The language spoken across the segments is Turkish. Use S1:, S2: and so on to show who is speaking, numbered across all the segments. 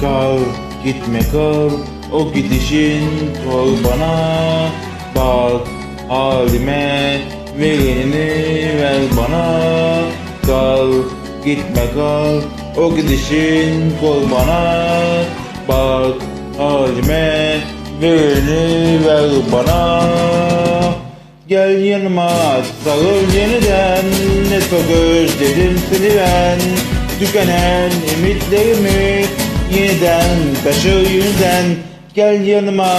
S1: Kal gitme kal o gidişin kal bana. Bak halime verini ver bana. Kal gitme kal o gidişin kal bana. Bak halime verini ver bana. Gel yanıma sarıl yeniden Ne çok özledim seni ben. Tükenen ümitlerimi Yeniden taşır yeniden Gel yanıma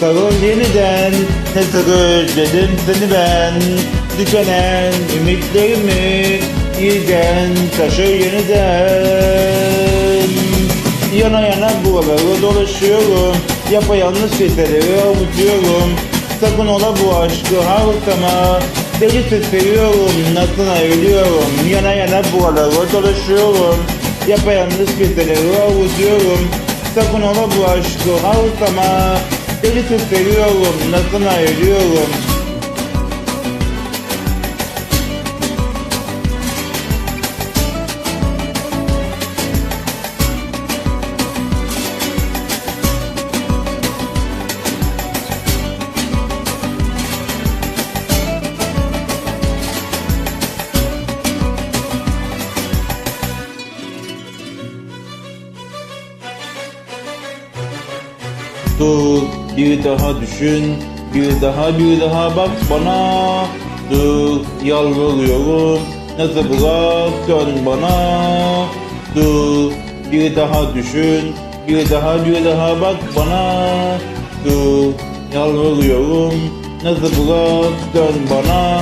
S1: sarıl yeniden. Ne özledim seni ben. Tükenen ümitlerimi Yeniden taşır yeniden. Yana yana buraları dolaşıyorum. Yapayalnız geceleri avutuyorum. Sakın ola bu aşkı harkama Delisi seviyorum nasıl ölüyorum. Yana yana buraları dolaşıyorum Yapayalnız geceleri avutuyorum Sakın ola bu aşkı harkama Delisi seviyorum nasıl ölüyorum Dur bir daha düşün Bir daha bir daha bak bana. Dur yalvarıyorum Nasıl bırak dön bana. Dur bir daha düşün Bir daha bir daha bak bana. Dur yalvarıyorum Nasıl bırak dön bana.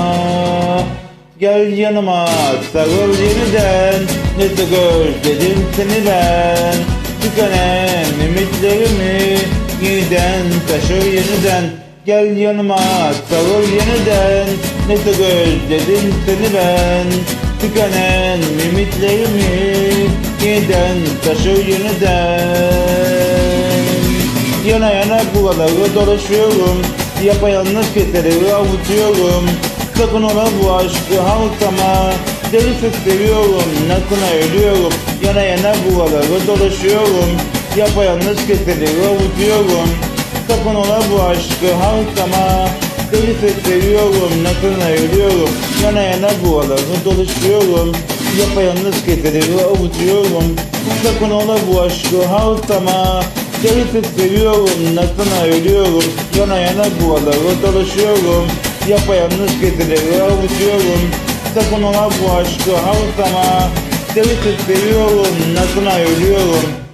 S1: Gel yanıma sarıl yeniden Ne çok özledim seni ben. Tükenen ümitlerimi Yeniden taşır yeniden. Gel yanıma sarıl yeniden. Ne çok özledim seni ben. Tükenen ümitlerimi Yeniden taşır yeniden. Yana yana buraları dolaşıyorum. Yapayalnız geceleri avutuyorum. Sakın ola bu aşkı halkama Deli seviyorum Nasıl ölüyorum. Yana yana buraları dolaşıyorum Yapayalnız geceleri avutuyorum Sakın ola bu aşkı halkama. Deli seviyorum Nasıl ölüyorum Yana yana buraları dolaşıyorum. Yapayalnız geceleri avutuyorum Sakın ola bu aşkı halkama. Deli seviyorum Nasıl ölüyorum Yana yana buraları dolaşıyorum. Yapayalnız geceleri avutuyorum Sakın ola bu aşkı halkama. Deli seviyorum Nasıl ölüyorum